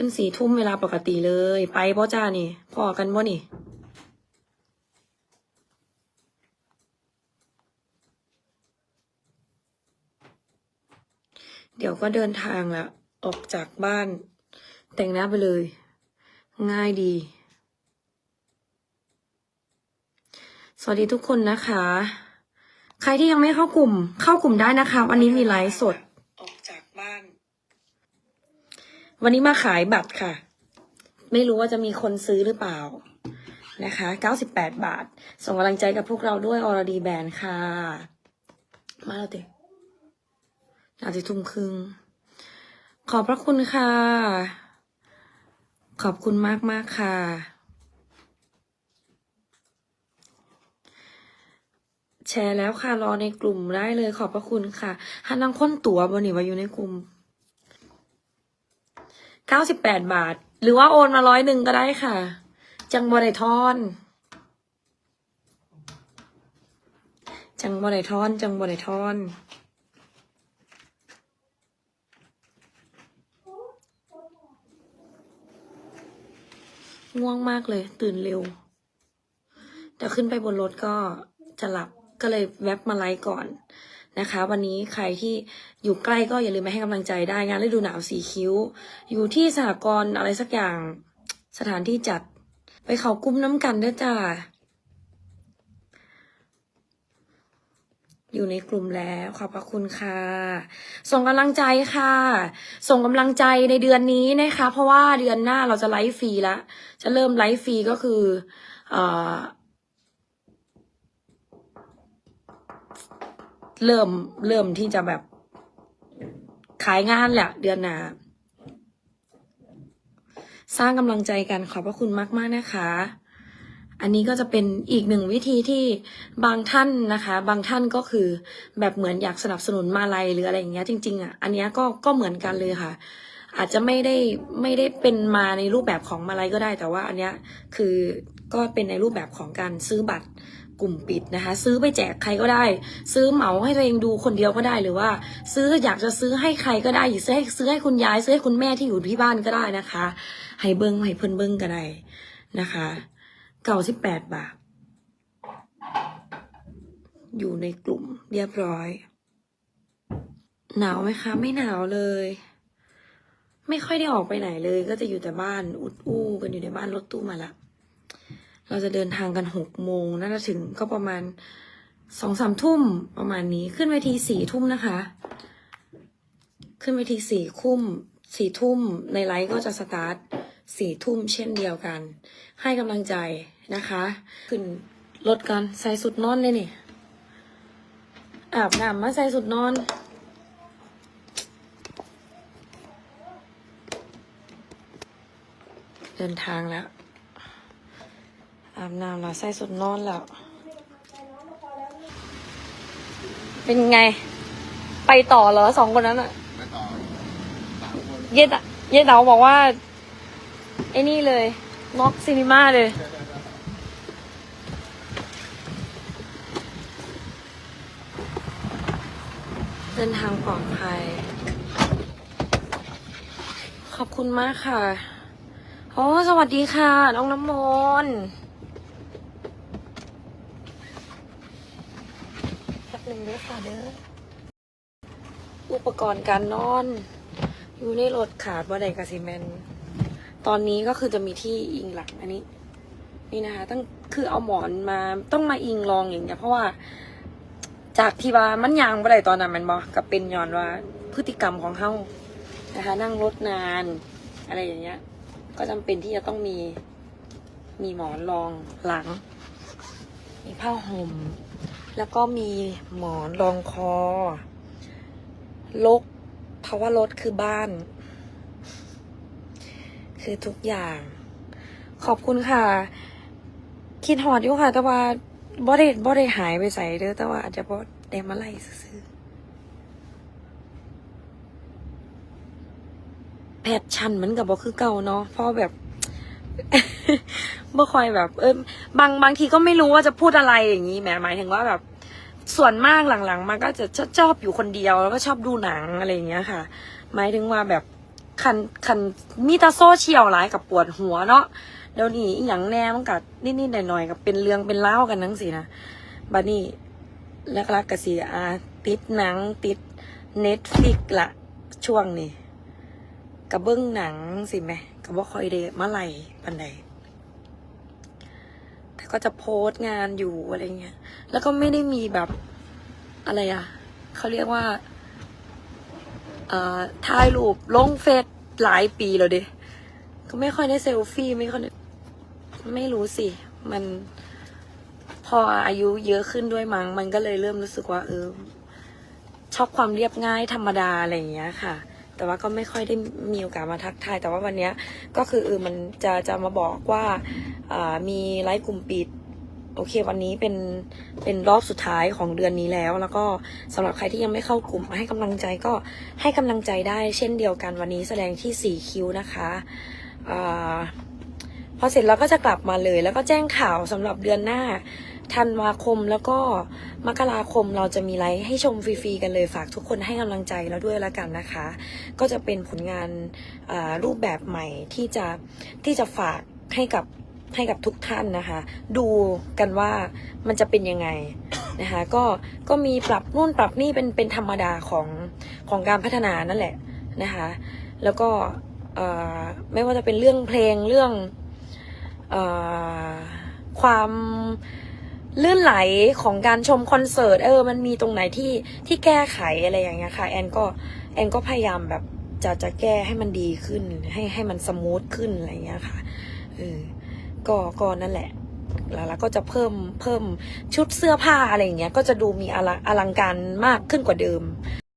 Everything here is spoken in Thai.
ขึ้นสี่ทุ่มเวลาปกติเลย ไปพ่อจ้านี่พอกันบ่นี่เดี๋ยวก็เดินทางละออกจากบ้าน แต่งหน้าไปเลย ง่ายดี สวัสดีทุกคนนะคะ ใครที่ยังไม่เข้ากลุ่ม เข้ากลุ่มได้นะคะ วันนี้มีไลฟ์สด ออกจากบ้าน วันนี้มาขายบัตรค่ะ ไม่รู้ว่าจะมีคนซื้อหรือเปล่านะคะ 98 บาท ส่งกำลังใจกับพวกเราด้วยออร์ดีแบนด์ค่ะ มาแล้วเด็กอาจจะทุ่มครึ่งขอบพระคุณค่ะ ขอบคุณมากมากค่ะ แชร์แล้วค่ะ รอในกลุ่มได้เลยขอบพระคุณค่ะฮันนังค้นตั๋วบนนี่ว่าอยู่ในกลุ่ม เก้าสิบแปดบาท หรือว่าโอนมาร้อยหนึ่งก็ได้ค่ะ จังบริทอน จังบริทอน จังบริทอน ง่วงมากเลย ตื่นเร็ว แต่ขึ้นไปบนรถก็จะหลับก็เลยแวบมาไลฟ์ก่อน นะคะ วันนี้ใครที่อยู่ใกล้ก็อย่าลืมมาให้กำลังใจได้งานฤดูหนาวสีคิ้ว อยู่ที่สหกรณ์อะไรสักอย่างสถานที่จัด ไปเขากุ้มน้ำกันด้อจ้าอยู่ในกลุ่มแล้วขอบพระคุณค่ะ ส่งกำลังใจค่ะ ส่งกำลังใจในเดือนนี้นะคะ เพราะว่าเดือนหน้าเราจะไลฟ์ฟรีแล้วจะเริ่มไลฟ์ฟรีก็คือ เอ่อ เริ่มเริ่มที่จะแบบขายงานแหละเดือนหน้าสร้างกำลังใจกันขอบพระคุณมากๆนะคะ อันนี้ก็จะเป็นอีกหนึ่งวิธีที่บางท่านนะคะ บางท่านก็คือแบบเหมือนอยากสนับสนุนมาลัยหรืออะไรอย่างเงี้ยจริงๆอะอันเนี้ยก็ก็เหมือนกันเลยค่ะ อาจจะไม่ได้ไม่ได้เป็นมาในรูปแบบของมาลัยก็ได้แต่ว่าอันเนี้ยคือก็เป็นในรูปแบบของการซื้อบัตรกลุ่มปิดนะคะ ซื้อไปแจกใครก็ได้ ซื้อเหมาให้ตัวเองดูคนเดียวก็ได้หรือว่า ซื้ออยากจะซื้อให้ใครก็ได้อยากซื้อให้ซื้อให้คุณยาย ซื้อให้คุณแม่ที่อยู่ที่บ้านก็ได้นะคะ ให้เบิ้งให้เพิ่นเบิ้งก็ได้นะคะเก้าสิบแปดบาทอยู่ในกลุ่มเรียบร้อย หนาวไหมคะ ไม่หนาวเลย ไม่ค่อยได้ออกไปไหนเลย ก็จะอยู่แต่บ้านอุดอู้กันอยู่ในบ้านรถตู้มาละ เราจะเดินทางกันหกโมงน่าจะถึงก็ประมาณสองสามทุ่มประมาณนี้ขึ้นเวทีสี่ทุ่มนะคะ ขึ้นเวทีสี่ทุ่มสี่ทุ่มในไลฟ์ก็จะสตาร์ทสี่ทุ่มเช่นเดียวกัน ให้กำลังใจนะคะ ขึ้นรถกันใส่สุดนอนเลยนี่อาบน้ำมาใส่สุดนอน เดินทางแล้ว อาบน้ำแล้วใส่สุดนอนแล้ว เป็นไง ไปต่อเหรอสองคนนั้นอะไปต่อสามคนเย็ดอะเย็ดเต๋าบอกว่า ไอ้นี่เลยน็อกซินิมาเลยเดินทางปลอดภัย ขอบคุณมากค่ะโอ้สวัสดีค่ะ น้องน้ำมนต์แป๊บหนึ่งเด้อค่ะเด้อ อุปกรณ์การนอน อยู่ในรถขาดว่าใดกะสิแมนตอนนี้ก็คือจะมีที่อิงหลังอันนี้ นี่นะคะต้องคือเอาหมอนมาต้องมาอิงรองอย่างเงี้ยเพราะว่า จากที่ว่ามันยางบ่ได้ตอนนั้นมันบอกกับเป็นย้อนว่าพฤติกรรมของเฮานะคะ นั่งรถนาน อะไรอย่างเงี้ย ก็จำเป็นที่จะต้องมี มีหมอนรองหลัง มีผ้าห่ม แล้วก็มีหมอนรองคอลกเพราะว่ารถคือบ้าน คือทุกอย่าง ขอบคุณค่ะ คิดหอดอยู่ค่ะ แต่ว่าบ่ได้บ่ได้หายไปใส่เด้อแต่ว่าอาจจะบ่ได้มาไล่ซื้อๆแพทชันเหมือนกับบ่คือเก่าเนาะเพราะแบบบ่ค่อยแบบ เออบางบางทีก็ไม่รู้ว่าจะพูดอะไรอย่างนี้แหมหมายถึงว่าแบบ ส่วนมากหลังๆมาก็จะชอบชอบอยู่คนเดียวแล้วก็ชอบดูหนังอะไรอย่างเงี้ยค่ะ หมายถึงว่าแบบคันคันมีตาโซเชียลหลายกับปวดหัวเนาะเดี๋ยวนี้อหย่างแน่มันกับนิดๆหน่อยๆกับเป็นเรื่องเป็นเล่ากันทั้งสินะบัดนี้แล้วก็กสิอาติดหนังติดเน็ตฟิกละช่วงนี้ กับเบิ้องหนังสิแม่กับว่าคอยเดมาไหลปันใดแต่ก็จะโพสต์งานอยู่อะไรเงี้ย แล้วก็ไม่ได้มีแบบอะไรอะเขาเรียกว่าเอ่อถ่ายรูปลงเฟซหลายปีแล้วเดิก็ไม่ค่อยได้เซลฟี่ไม่ค่อยได้ไม่รู้สิ มันพออายุเยอะขึ้นด้วยมั้ง มันก็เลยเริ่มรู้สึกว่าเออชอบความเรียบง่ายธรรมดาอะไรอย่างเงี้ยค่ะ แต่ว่าก็ไม่ค่อยได้มีโอกาสมาทักทาย แต่ว่าวันนี้ก็คือเออมันจะจะมาบอกว่ามีไลฟ์กลุ่มปิดโอเค วันนี้เป็นเป็นรอบสุดท้ายของเดือนนี้แล้ว แล้วก็สำหรับใครที่ยังไม่เข้ากลุ่มมาให้กำลังใจก็ให้กำลังใจได้เช่นเดียวกันวันนี้แสดงที่ 4 คิวนะคะอพอเสร็จแล้วก็จะกลับมาเลย แล้วก็แจ้งข่าวสำหรับเดือนหน้า ธันวาคมแล้วก็มกราคมเราจะมีไลฟ์ให้ชมฟรีๆกันเลยฝากทุกคนให้กำลังใจแล้วด้วยแล้วกันนะคะ ก็จะเป็นผลงานรูปแบบใหม่ที่จะที่จะฝากให้กับให้กับทุกท่านนะคะ ดูกันว่ามันจะเป็นยังไงนะคะก็ก็มีปรับนู่นปรับนี่เป็นเป็นธรรมดาของของการพัฒนานั่นแหละนะคะแล้วก็ไม่ว่าจะเป็นเรื่องเพลงเรื่องอความ ลื่นไหลของการชมคอนเสิร์ตเออ มันมีตรงไหนที่ที่แก้ไขอะไรอย่างเงี้ยค่ะ แอนก็แอนก็พยายามแบบจะจะแก้ให้มันดีขึ้น ให้ให้มันสมูทขึ้นอะไรอย่างเงี้ยค่ะเออก็ก็นั่นแหละ แล้วแล้วก็จะเพิ่มเพิ่มชุดเสื้อผ้าอะไรอย่างเงี้ยก็จะดูมีอลังอลังการมากขึ้นกว่าเดิม